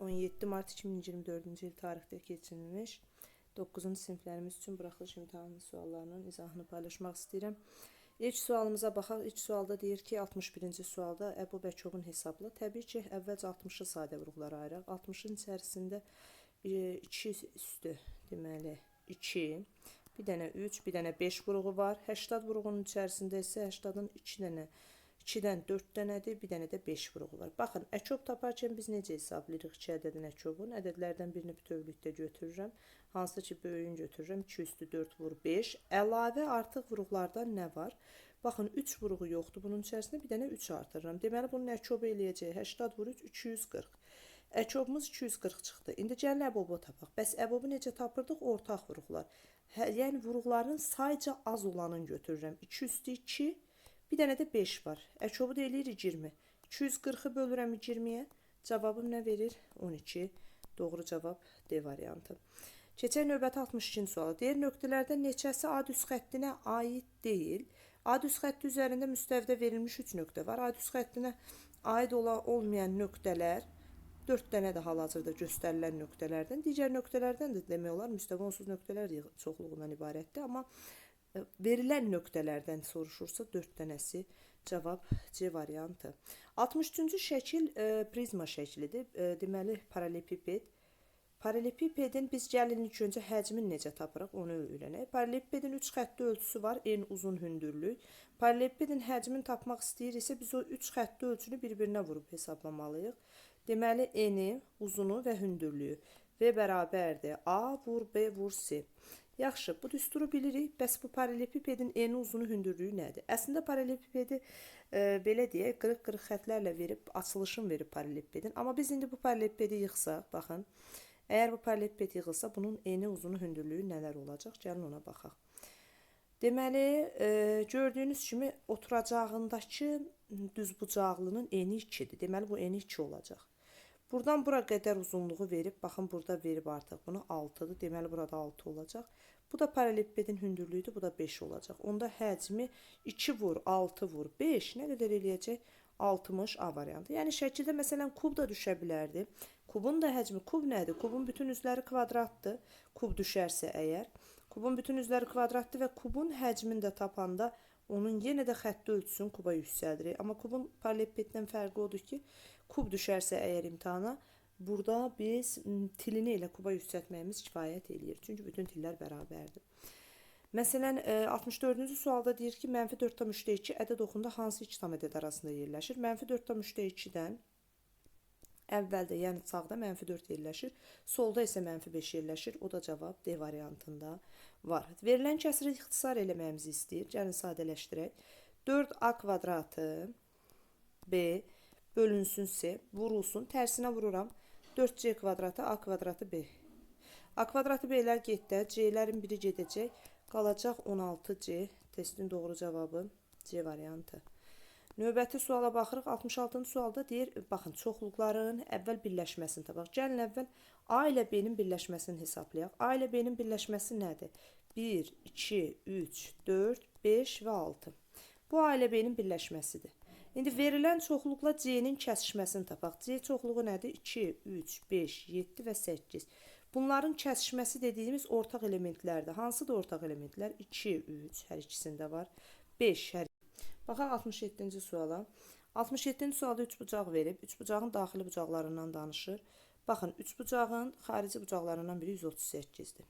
17 Mart 2024-cü il tarixdə keçirilmiş 9-cu siniflərimiz üçün buraxılış imtahanı suallarının izahını paylaşmaq istəyirəm. İlk sualımıza baxaq. İlk sualda deyir ki, 61-ci sualda Əbu Bəkovun hesabla. Təbii ki, əvvəlcə 60-ı sadə vurğulara ayıraq. 60-ın içərisində 2 üstü, deməli 2, bir dənə 3, bir dənə 5 vurğu var. 80 vurğunun içərisində isə 80-ın 2 dənə 2-dən 4 dənədir, bir dənə də 5 vurğu var. Baxın, əkov taparkən biz necə hesablayırıq 2 ədədin əkovun? Ədədlərdən birini bütövlükdə götürürəm. Hansı ki, böyüyün götürürəm. 2 üstü 4 vur 5. Əlavə artıq vurğulardan nə var? Baxın, 3 vurğu yoxdur. Bunun içərisində bir dənə 3 artırıram. Deməli, bunun əkovu eləyəcək 80 vur 3, 240. Əkovumuz 240 çıxdı. İndi gəlin əbobu tapaq. Bəs əbobu necə tapırdıq? Ortaq vurğular. Hə, yəni vurğuların sayca az olanını götürürəm. 2 üstü 2, bir dənə də 5 var. Əkovu da eləyirik 20. 240-ı bölürəm 20-yə. Cavabım nə verir? 12. Doğru cavab D variantı. Keçək növbəti 62-ci suala. Deyir nöqtələrdən neçəsi ad üst xəttinə aid deyil? Ad üst xətti üzərində müstəvidə verilmiş 3 nöqtə var. Ad üst xəttinə aid ola olmayan nöqtələr 4 dənə də hal-hazırda göstərilən nöqtələrdən, digər nöqtələrdən də demək olar müstəvi onsuz nöqtələr çoxluğundan ibarətdir, amma verilən nöqtələrdən soruşursa 4 dənəsi cavab C variantı. 63-cü şəkil e, prizma şəklidir. E, deməli paralelipiped. Paralelipipedin biz gəlin ilk öncə həcmini necə tapırıq, onu öyrənək. Paralelipipedin 3 xəttli ölçüsü var, en uzun hündürlük. Paralelipipedin həcmini tapmaq istəyiriksə biz o 3 xəttli ölçünü bir-birinə vurub hesablamalıyıq. Deməli eni, uzunu və hündürlüyü V bərabərdir. A vur B vur C. Yaxşı, bu düsturu bilirik. Bəs bu paralelipipedin eni, uzunu, hündürlüyü nədir? Əslində paralelipipedi e, belə deyək, qırıq-qırıq xətlərlə verib, açılışın verib paralelipipedin. Amma biz indi bu paralelipipedi yığsaq, baxın. Əgər bu paralelipiped yığılsa, bunun eni, uzunu, hündürlüyü nələr olacaq? Gəlin ona baxaq. Deməli, e, gördüyünüz kimi oturacağındakı düzbucaqlının eni 2-dir. Deməli, bu eni 2 olacaq. Buradan bura qədər uzunluğu verib, baxın burada verib artıq bunu 6-dır. Deməli burada 6 olacaq. Bu da paralelipipedin hündürlüyüdür, bu da 5 olacaq. Onda həcmi 2 vur, 6 vur, 5 nə qədər eləyəcək? 60 A variantı. Yəni şəkildə məsələn kub da düşə bilərdi. Kubun da həcmi kub nədir? Kubun bütün üzləri kvadratdır. Kub düşərsə əgər, kubun bütün üzləri kvadratdır və kubun həcmini də tapanda onun yenə də xətti ölçüsünü kuba yüksəldirik. Amma kubun paralelipipeddən fərqi odur ki, kub düşərsə əgər imtahana, burada biz tilini ilə kuba yüksəltməyimiz kifayət eləyir. Çünki bütün tillər bərabərdir. Məsələn, e, 64-cü sualda deyir ki, mənfi 4,2 ədəd oxunda hansı iki tam ədəd arasında yerləşir? Mənfi 4,2-dən əvvəldə, yəni sağda mənfi 4 yerləşir, solda isə mənfi 5 yerləşir. O da cavab D variantında var. Verilən kəsiri ixtisar eləməyimizi istəyir. Gəlin sadələşdirək. 4a kvadratı b bölünsün c vurulsun. Tərsinə vururam. 4c kvadratı a kvadratı b. A kvadratı b'lər getdə, c'lərin biri gedəcək. Qalacaq 16c. Testin doğru cavabı C variantı. Növbəti suala baxırıq. 66-cı sualda deyir, baxın, çoxluqların əvvəl birləşməsini tapaq. Gəlin əvvəl A ilə B-nin birləşməsini hesablayaq. A ilə B-nin birləşməsi nədir? 1, 2, 3, 4, 5 və 6. Bu A ilə B-nin birləşməsidir. İndi verilən çoxluqla C-nin kəsişməsini tapaq. C çoxluğu nədir? 2, 3, 5, 7 və 8. Bunların kəsişməsi dediyimiz ortaq elementlərdir. Hansıdır ortaq elementlər? 2, 3 hər ikisində var. 5 hər Baxaq 67-ci suala. 67-ci sualda üç bucaq verib, üç bucağın daxili bucaqlarından danışır. Baxın, üç bucağın xarici bucaqlarından biri 138-dir.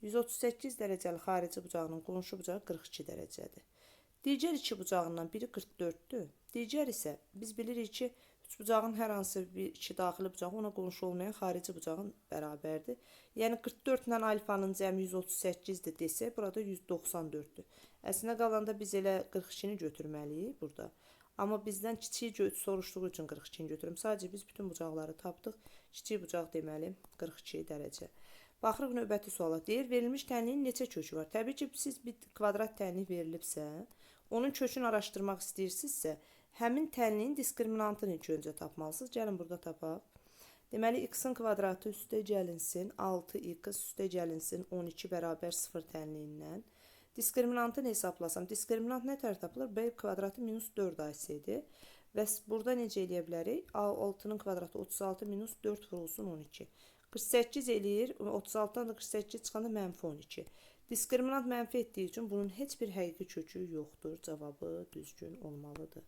138 dərəcəli xarici bucağının qonşu bucağı 42 dərəcədir. Digər iki bucağından biri 44-dür. Digər isə biz bilirik ki, üç bucağın hər hansı bir iki daxili bucağı ona qonşu olmayan xarici bucağın bərabərdir. Yəni 44 ilə alfanın cəmi 138-dir desək, burada 194-dür. Əslində qalanda biz elə 42-ni götürməliyik burada. Amma bizdən kiçik soruşduğu üçün 42-ni götürüm. Sadəcə biz bütün bucaqları tapdıq. Kiçik bucaq deməli 42 dərəcə. Baxırıq növbəti suala. Deyir, verilmiş tənliyin neçə kökü var? Təbii ki, siz bir kvadrat tənlik verilibsə, onun kökünü araşdırmaq istəyirsinizsə, həmin tənliyin diskriminantını ilk öncə tapmalısınız. Gəlin burada tapaq. Deməli, x-in kvadratı üstə gəlinsin, 6x üstə gəlinsin 12 bərabər 0 tənliyindən. Diskriminantını hesablasam, diskriminant nə tər tapılır? b kvadratı minus 4ac-dir. Bəs burada necə eləyə bilərik? A6-nın kvadratı 36 minus 4 vurulsun 12. 48 eləyir. 36-dan da 48 çıxanda mənfi 12. Diskriminant mənfi etdiyi üçün bunun heç bir həqiqi kökü yoxdur. Cavabı düzgün olmalıdır.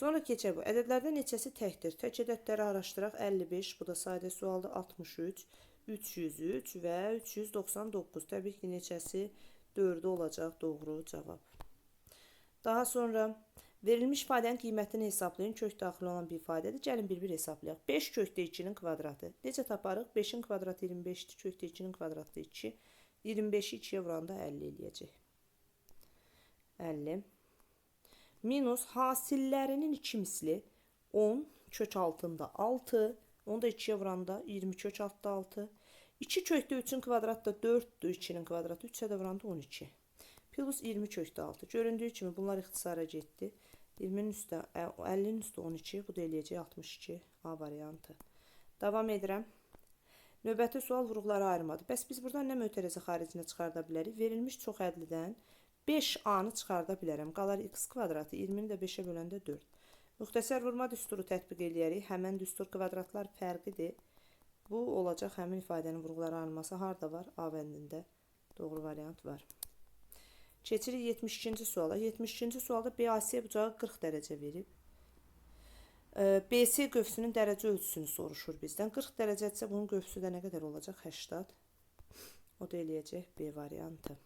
Sonra keçək bu. Ədədlərdən neçəsi təkdir? Tək ədədləri araşdıraq. 55, bu da sadə sualdır. 63, 303 və 399. Təbii ki, neçəsi 4 olacaq doğru cavab. Daha sonra verilmiş ifadənin qiymətini hesablayın. Kök daxil olan bir ifadədir. Gəlin bir-bir hesablayaq. 5 kökdə 2-nin kvadratı. Necə taparıq? 5-in kvadratı 25-dir. Kökdə 2-nin kvadratı 2. 25-i 2-yə vuranda 50 eləyəcək. 50 minus hasillərinin 2 misli 10 kök altında 6 onu da 2'ye vuranda 20 kök altında 6 2 kökdə 3-ün kvadratı da 4'dür 2-nin kvadratı 3'ə də vuranda 12 plus 20 kökdə 6 göründüyü kimi bunlar ixtisara getdi 20-nin üstə 50-nin üstə 12 bu da eləyəcək 62 A variantı. Davam edirəm. Növbəti sual vuruqları ayırmadı. Bəs biz buradan nə mötərizə xaricinə çıxarda bilərik? Verilmiş çox ədlidən 5a-nı çıxarda bilərəm. Qalar x kvadratı 20-ni də 5-ə böləndə 4. Müxtəsər vurma düsturu tətbiq eləyərik. Həmən düstur kvadratlar fərqidir. Bu olacaq həmin ifadənin vuruqları ayırması harda var? A bəndində doğru variant var. Keçirik 72-ci suala. 72-ci sualda BAC bucağı 40 dərəcə verib. BC qövsünün dərəcə ölçüsünü soruşur bizdən. 40 dərəcədirsə bunun qövsü də nə qədər olacaq? 80. O da eləyəcək B variantı.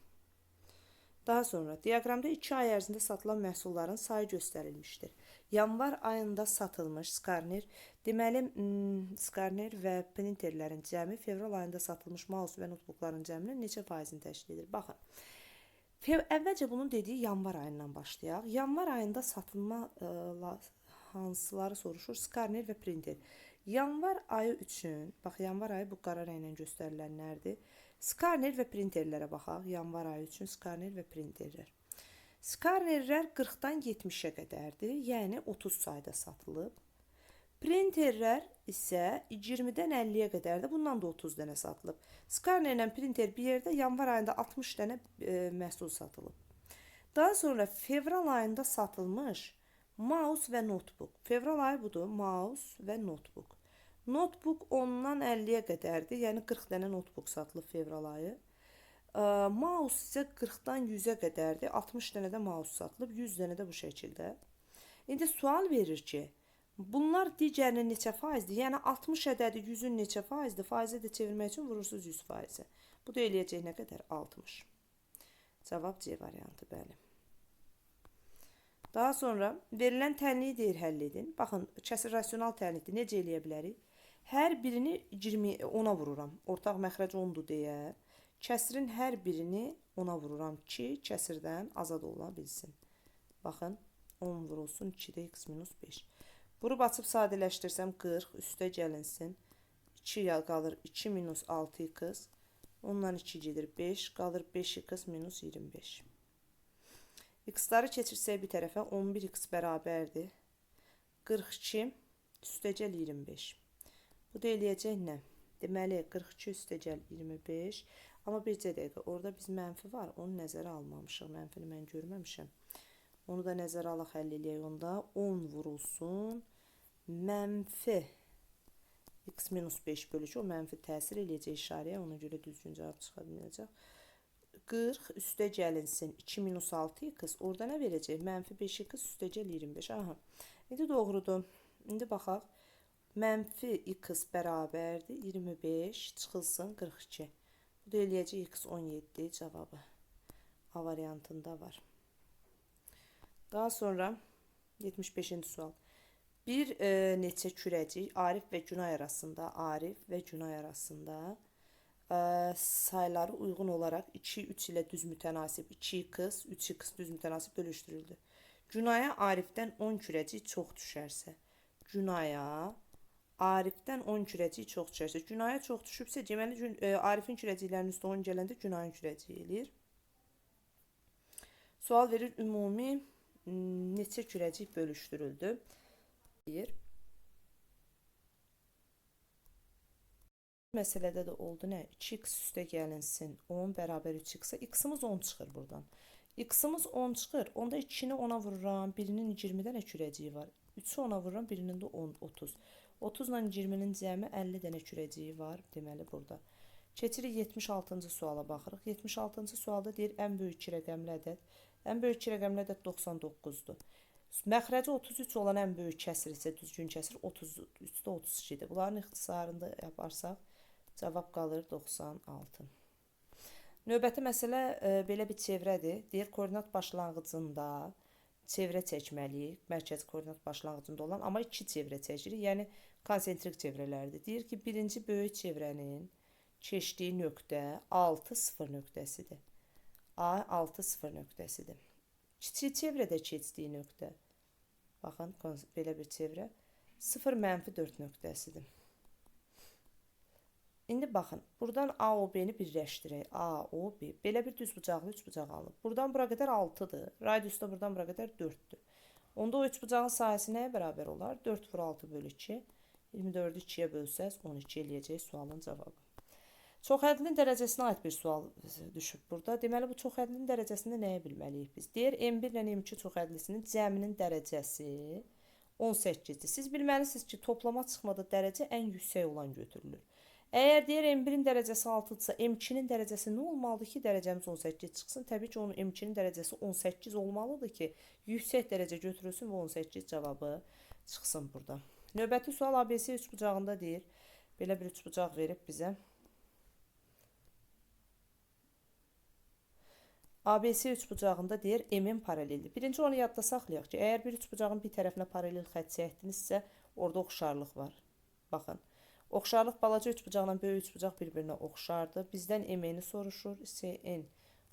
Daha sonra diaqramda 2 ay ərzində satılan məhsulların sayı göstərilmişdir. Yanvar ayında satılmış skarner, deməli skarner və printerlərin cəmi fevral ayında satılmış mouse və notebookların cəminin neçə faizini təşkil edir? Baxın. Əvvəlcə bunun dediyi yanvar ayından başlayaq. Yanvar ayında satılma ə, hansıları soruşur? Skarner və printer. Yanvar ayı üçün, bax yanvar ayı bu qara rənglə göstərilənlərdir. Skarner və printerlərə baxaq. Yanvar ayı üçün skarner və printerlər. Skarnerlər 40-dan 70-ə qədərdir, yəni 30 sayda satılıb. Printerlər isə 20-dən 50-yə qədərdir. Bundan da 30 dənə satılıb. Skarnerlə printer bir yerdə yanvar ayında 60 dənə e, məhsul satılıb. Daha sonra fevral ayında satılmış Mouse və notebook. Fevral ayı budur. Mouse və notebook. Notebook 10-dan 50-yə qədərdir. Yəni 40 dənə notebook satılıb fevral ayı. Mouse isə 40-dan 100-ə qədərdir. 60 dənə də mouse satılıb, 100 dənə də bu şəkildə. İndi sual verir ki, bunlar digərinin neçə faizdir? Yəni 60 ədədi 100-ün neçə faizdir? Faizə də çevirmək üçün vurursunuz 100 faizi. Bu da eləyəcək nə qədər? 60. Cavab C variantı, bəli. Daha sonra verilen tənliyi deyir həll edin. Baxın, kəsir rasional tənlikdir. Necə eləyə bilərik? Hər birini 20 10-a vururam. Ortaq məxrəc 10-dur deyə. Kəsirin hər birini 10-a vururam ki, kəsirdən azad ola bilsin. Baxın, 10 vurulsun 2-də x minus 5. Vurub açıb sadələşdirsəm 40 üstə gəlinsin. 2 qalır 2 minus 6x. Ondan 2 gedir 5, qalır 5x minus 25. X'ları keçirsək bir tərəfə 11x bərabərdir. 42 üstəgəl 25. Bu da eləyəcək nə? Deməli 42 üstəgəl 25. Amma bircə dəqiqə orada biz mənfi var. Onu nəzərə almamışıq. Mənfini mən görməmişəm. Onu da nəzərə alaq həll eləyək onda. 10 vurulsun. Mənfi x minus 5 bölücü o mənfi təsir eləyəcək işarəyə. Ona görə düzgün cavab çıxa bilməyəcək. 40 üstə gəlinsin 2 minus 6 x orada nə verəcək? Mənfi 5 x üstə gəl 25. Aha. İndi doğrudur. İndi baxaq. Mənfi x bərabərdir 25 çıxılsın 42. Bu da eləyəcək x 17 cavabı. A variantında var. Daha sonra 75-ci sual. Bir e, neçə kürəcik Arif və Günay arasında, Arif və Günay arasında sayıları uygun olarak 2, 3 ile düz mütenasip 2 kız, 3 kız düz mütenasip bölüştürüldü. Cunaya Arif'ten 10 küreci çok düşerse. Cunaya Arif'ten 10 küreci çok düşərsə. Cunaya çox düşübsə, deməli e, Arifin kürəciklərinin üstə 10 gələndə Cunayın kürəciyi eləyir. Sual verir ümumi neçə kürəcik bölüşdürüldü? Deyir. Məsələdə də oldu nə? 2x üstə gəlinsin 10 bərabər 3x-ə. X-imiz 10 çıxır buradan. X-imiz 10 çıxır. Onda 2-ni 10-a vururam. Birinin 20 dənə kürəciyi var. 3-ü 10-a vururam, birinin də 10, 30. 30 ilə 20-nin cəmi 50 dənə kürəciyi var deməli burada. Keçirik 76-cı suala baxırıq. 76-cı sualda deyir ən böyük iki rəqəmli ədəd. Ən böyük iki rəqəmli ədəd 99-dur. Məxrəci 33 olan ən böyük kəsir isə düzgün kəsir 33-də 32-dir. Bunların ixtisarında yaparsaq cavab qalır 96. Növbəti məsələ e, belə bir çevrədir. Deyir koordinat başlanğıcında çevrə çəkməliyik. Mərkəzi koordinat başlanğıcında olan, amma iki çevrə çəkirik. Yəni konsentrik çevrələrdir. Deyir ki, birinci böyük çevrənin keçdiyi nöqtə 6 0 nöqtəsidir. A 6 0 nöqtəsidir. Kiçik çevrədə keçdiyi nöqtə baxın belə bir çevrə 0 mənfi 4 nöqtəsidir. İndi baxın, buradan A o B-ni birləşdirək. A o B. Belə bir düzbucaqlı üçbucaq alıb. Buradan bura qədər 6-dır. Radius da buradan bura qədər 4-dür. Onda o üçbucağın sahəsi nəyə bərabər olar? 4 vur 6 bölü 2. 24-ü 2-yə bölsəz 12 eləyəcək sualın cavabı. Çoxhədlinin dərəcəsinə aid bir sual düşüb burada. Deməli bu çoxhədlinin dərəcəsində nəyə bilməliyik biz? Deyir M1 ilə M2 çoxhədlisinin cəminin dərəcəsi 18-dir. Siz bilməlisiniz ki, toplama çıxmada dərəcə ən yüksək olan götürülür. Əgər deyir M1-in dərəcəsi 6-dırsa, M2-nin dərəcəsi nə olmalıdır ki, dərəcəmiz 18 çıxsın? Təbii ki, onun M2-nin dərəcəsi 18 olmalıdır ki, yüksək dərəcə götürülsün və 18 cavabı çıxsın burada. Növbəti sual ABC üçbucağında deyir. Belə bir üçbucaq verib bizə. ABC üçbucağında deyir M-in paraleldir. Birinci onu yadda saxlayaq ki, əgər bir üçbucağın bir tərəfinə paralel xətt çəkdinizsə, orada oxşarlıq var. Baxın. Oxşarlıq balaca üçbucaqla böyük üçbucaq bir-birinə oxşardır. Bizdən M-ni soruşur. CN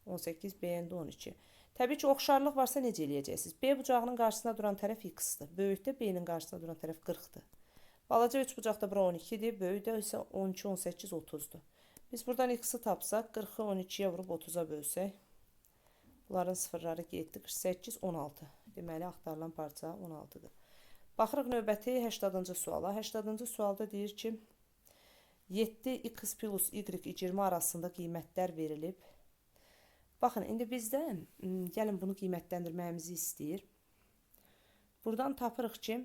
18, BN də 12. Təbii ki, oxşarlıq varsa necə eləyəcəksiniz? B bucağının qarşısında duran tərəf X-dır. Böyükdə B-nin qarşısında duran tərəf 40-dır. Balaca üçbucaqda bura 12-dir, böyükdə isə 12, 18, 30-dur. Biz buradan X-i tapsaq, 40-ı 12-yə vurub 30-a bölsək, Bunların sıfırları getdi. 48, 16. Deməli, axtarılan parça 16-dır. Baxırıq növbəti 80-cı suala. 80-cı sualda deyir ki, 7x plus y 20 arasında qiymətlər verilib. Baxın, indi bizdən m, gəlin bunu qiymətləndirməyimizi istəyir. Buradan tapırıq ki,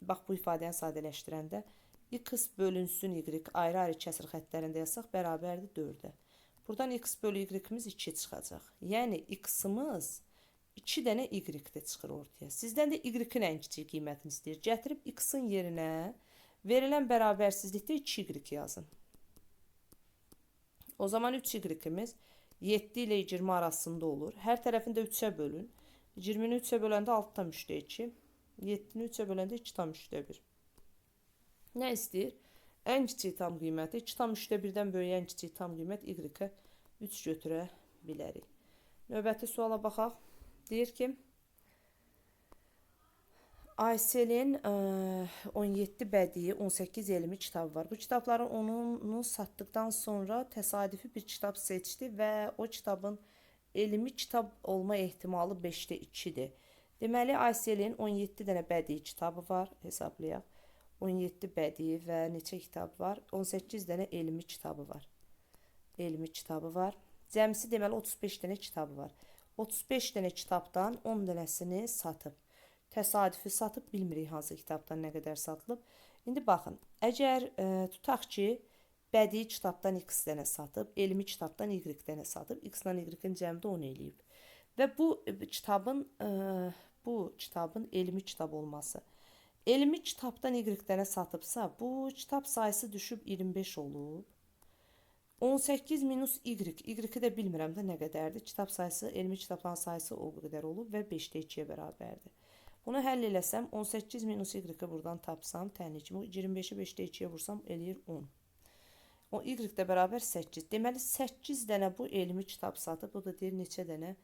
bax bu ifadəni sadələşdirəndə x bölünsün y ayrı-ayrı kəsir xəttlərində yazsaq bərabərdir 4-ə. Buradan x bölü y'imiz 2 çıxacaq. Yəni x-ımız 2 dənə y-də çıxır ortaya. Sizdən də y-in ən kiçik qiymətini istəyir. Gətirib x-in verilən bərabərsizlikdə 2y yazın. O zaman 3y-imiz 7 ilə 20 arasında olur. Hər tərəfində 3-ə bölün. 20-ni 3-ə böləndə 6,3-də 2. 7-ni 3-ə böləndə 2,3-də 1. Nə istəyir? Ən kiçik tam qiyməti 2,3-də 1-dən böyük ən kiçik tam qiymət y-ə 3 götürə bilərik. Növbəti suala baxaq. Deyir ki, Ayselin ə, 17 bədii, 18 elmi kitabı var. Bu kitabları onu satdıktan sonra təsadüfi bir kitab seçdi və o kitabın elmi kitab olma ehtimalı 5-də 2-dir. Deməli, Ayselin 17 dənə bədii kitabı var, hesablayaq. 17 bədii və neçə kitab var? 18 dənə elmi kitabı var. Elmi kitabı var. Cəmsi deməli 35 dənə kitabı var. 35 dənə kitabdan 10 dənəsini satıb. Təsadüfi satıb bilmirik hansı kitabdan nə qədər satılıb. İndi baxın, əgər e, tutaq ki, bədii kitabdan x dənə satıb, elmi kitabdan y dənə satıb, x-la y-in cəmdə 10 eləyib. Və bu e, kitabın e, bu kitabın elmi kitab olması Elmi kitabdan Y-dənə satıbsa, bu kitab sayısı düşüb 25 olub. 18 minus Y, Y-i də bilmirəm də nə qədərdir. Kitab sayısı, elmi kitabların sayısı o qədər olub və 5-də 2-yə bərabərdir. Bunu həll eləsəm, 18 minus Y-i buradan tapsam, tənli kimi 25-i 5-də 2-yə vursam, eləyir 10. O Y də bərabər 8. Deməli 8 dənə bu elmi kitab satıb, bu da deyir neçə dənə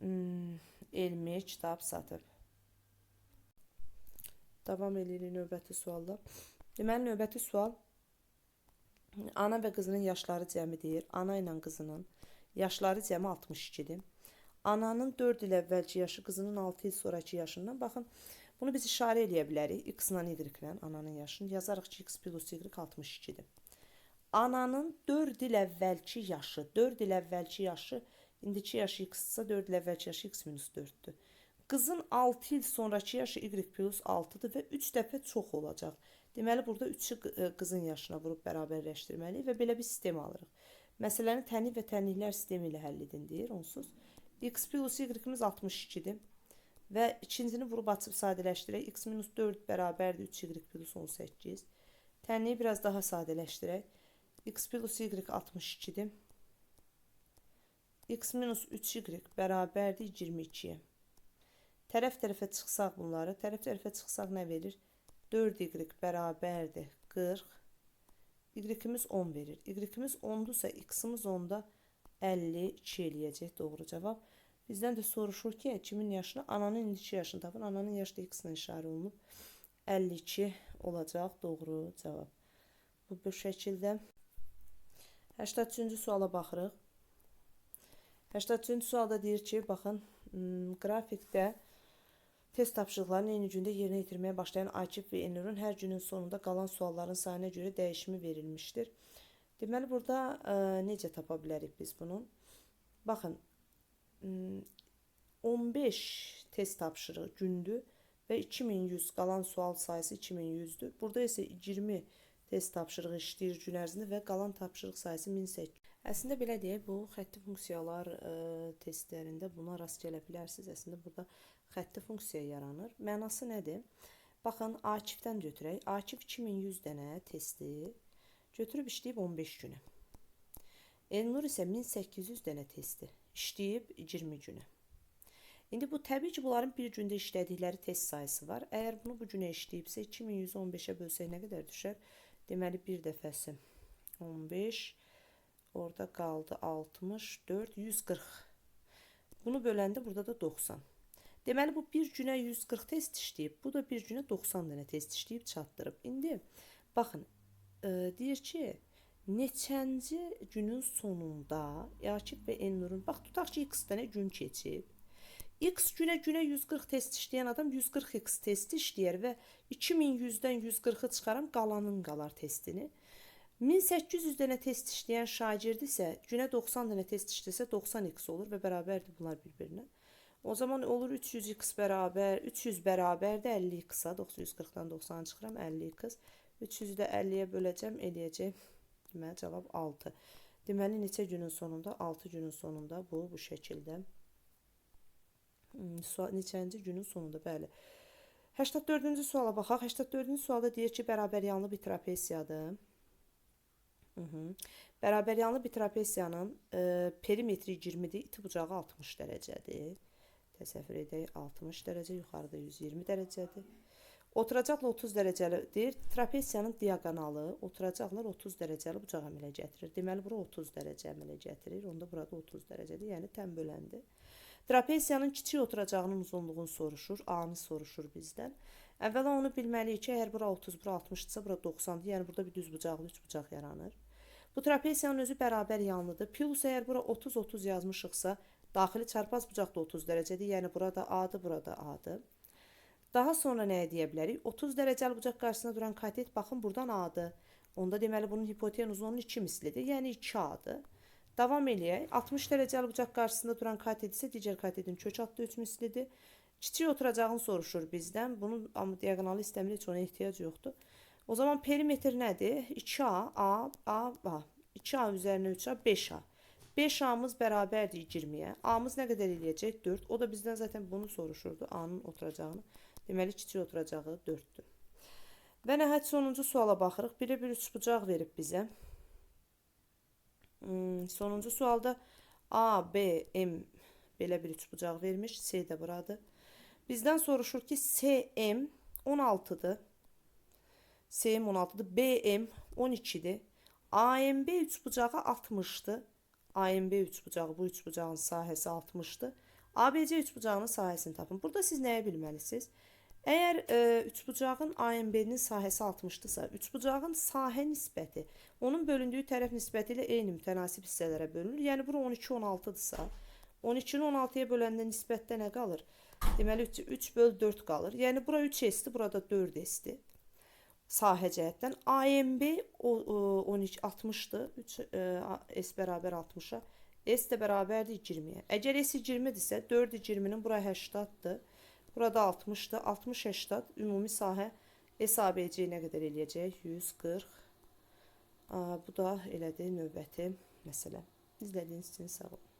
hmm, elmi kitab satıb. Davam edirik növbəti sualla. Deməli növbəti sual ana və qızının yaşları cəmi deyir. Ana ilə qızının yaşları cəmi 62-dir. Ananın 4 il əvvəlki yaşı, qızının 6 il sonraki yaşından. Baxın, bunu biz işarə eləyə bilərik. X ilə Y ilə ananın yaşını yazarıq ki, X plus Y 62-dir. Ananın 4 il əvvəlki yaşı, 4 il əvvəlki yaşı, indiki yaşı X-sa 4 il əvvəlki yaşı X minus 4-dür. qızın 6 il sonraki yaşı y plus 6-dır və 3 dəfə çox olacaq. Deməli burada 3-ü qızın yaşına vurub bərabərləşdirməliyik və belə bir sistem alırıq. Məsələni tənlik və tənliklər sistemi ilə həll edin deyir onsuz. X plus y-imiz 62-dir. Və ikincini vurub açıb sadələşdirək. x minus 4 bərabərdir 3y plus 18. Tənliyi biraz daha sadələşdirək. x plus y 62-dir. x minus 3y bərabərdir 22-yə. Tərəf tərəfə çıxsaq bunları, tərəf tərəfə çıxsaq nə verir? 4y bərabərdir 40. Y-imiz 10 verir. Y-imiz 10-dursa x-imiz 10-da 52 eləyəcək doğru cavab. Bizdən də soruşur ki, kimin yaşını? Ananın indiki yaşını tapın. Ananın yaşı da x-ilə işarə olunub. 52 olacaq doğru cavab. Bu bu şəkildə 83-cü suala baxırıq. 83-cü sualda deyir ki, baxın, hmm, qrafikdə test tapşırıqlarını eyni gündə yerinə yetirməyə başlayan Akif və Enurun hər günün sonunda qalan sualların sayına görə dəyişimi verilmişdir. Deməli burada ə, necə tapa bilərik biz bunu? Baxın, 15 test tapşırığı gündü ve 2100 qalan sual sayısı 2100'dür. Burada isə 20 test tapşırığı işləyir gün ərzində və qalan tapşırıq sayısı 1800. Əslində belə deyək, bu xətti funksiyalar ə, e, testlərində buna rast gələ bilərsiniz. Əslində burada xətti funksiya yaranır. Mənası nədir? Baxın, Akifdən götürək. Akif 2100 dənə testi götürüb işləyib 15 günə. Elnur isə 1800 dənə testi işləyib 20 günə. İndi bu təbii ki, bunların bir gündə işlədikləri test sayısı var. Əgər bunu bu günə işləyibsə 2115-ə bölsək nə qədər düşər? Deməli bir dəfəsi 15 orada qaldı 64 140. Bunu böləndə burada da 90. Deməli bu bir günə 140 test işləyib, bu da bir günə 90 dənə test işləyib çatdırıb. İndi baxın, e, deyir ki, neçənci günün sonunda Akif və Elnurun, bax tutaq ki, x dənə gün keçib. X günə günə 140 test işləyən adam 140 x testi işləyər və 2100-dən 140-ı çıxaram, qalanın qalar testini. 1800 dənə test işləyən şagird isə günə 90 dənə test işləsə 90x olur və bərabərdir bunlar bir-birinə. O zaman olur 300x bərabər, 300 bərabərdir 50x-a, 940-dan 90 çıxıram 50x. 300-ü də 50-yə böləcəm, eləyəcək. Deməli cavab 6. Deməli neçə günün sonunda? 6 günün sonunda bu bu şəkildə neçənci günün sonunda, bəli. 84-cü suala baxaq. 84-cü sualda deyir ki, bərabəryanlı bir trapesiyadır. Bərabəryanlı bir trapesiyanın e, perimetri 20-dir, iti bucağı 60 dərəcədir. Təsəvvür edək, 60 dərəcə, yuxarıda 120 dərəcədir. Oturacaqla 30 dərəcəlidir. Trapesiyanın diaqonalı oturacaqlar 30 dərəcəli bucaq əmələ gətirir. Deməli, bura 30 dərəcə əmələ gətirir. Onda burada 30 dərəcədir, yəni təm böləndir. Trapeziyanın kiçik oturacağının uzunluğunu soruşur, A-nı soruşur bizdən. Əvvəla onu bilməliyik ki, əgər bura 30, bura 60-dırsa, bura 90-dır. Yəni burada bir düz bucaqlı üç bucaq yaranır. Bu trapeziyanın özü bərabər yanlıdır. Plus əgər bura 30-30 yazmışıqsa, daxili çarpaz bucaq da 30 dərəcədir. Yəni burada A-dır, burada A-dır. Daha sonra nəyə deyə bilərik? 30 dərəcəli bucaq qarşısında duran katet baxın buradan A-dır. Onda deməli bunun hipotenuzunun onun 2 mislidir. Yəni 2A-dır. Davam eləyək. 60 dərəcəli bucaq qarşısında duran katet isə digər katetin kök adlı üç mislidir. Kiçik oturacağını soruşur bizdən. Bunun amma diaqonalı istəmirik, heç ona ehtiyac yoxdur. O zaman perimetr nədir? 2A, A, A, A. 2A üzərinə 3A, 5A. 5A'mız bərabərdir 20-yə. A'mız nə qədər eləyəcək? 4. O da bizdən zaten bunu soruşurdu. A'nın oturacağını. Deməli kiçik oturacağı 4-dür. Və nəhayət sonuncu suala baxırıq. Biri bir üçbucaq verib bizə. Hmm, sonuncu sualda A, B, M belə bir üçbucaq vermiş. C də buradır. Bizdən soruşur ki, SM 16-dır. SM 16-dır. BM 12-dir. AMB üçbucağı 60-dır. AMB üçbucağı bu üçbucağın sahəsi 60-dır. ABC üçbucağının sahəsini tapın. Burada siz nəyə bilməlisiniz? Əgər e, üçbucağın AMB-nin sahəsi 60-dırsa, üçbucağın sahə nisbəti onun bölündüyü tərəf nisbəti ilə eyni mütənasib hissələrə bölünür. Yəni bura 12 16-dırsa, 12-ni 16-ya böləndə nisbətdə nə qalır? Deməli 3, 3 böl 4 qalır. Yəni bura 3 s-dir, burada 4 s-dir. Sahə cəhətdən AMB o, o 12 60-dır. 3 e, s bərabər 60-a. S də bərabərdir 20-yə. Əgər s 20-dirsə, 4 20-nin bura 80-dır. Burada 60-dır. 60 80 ümumi sahə SABC nə qədər eləyəcək? 140. Aa, bu da elədi növbəti məsələ. İzlədiyiniz üçün sağ olun.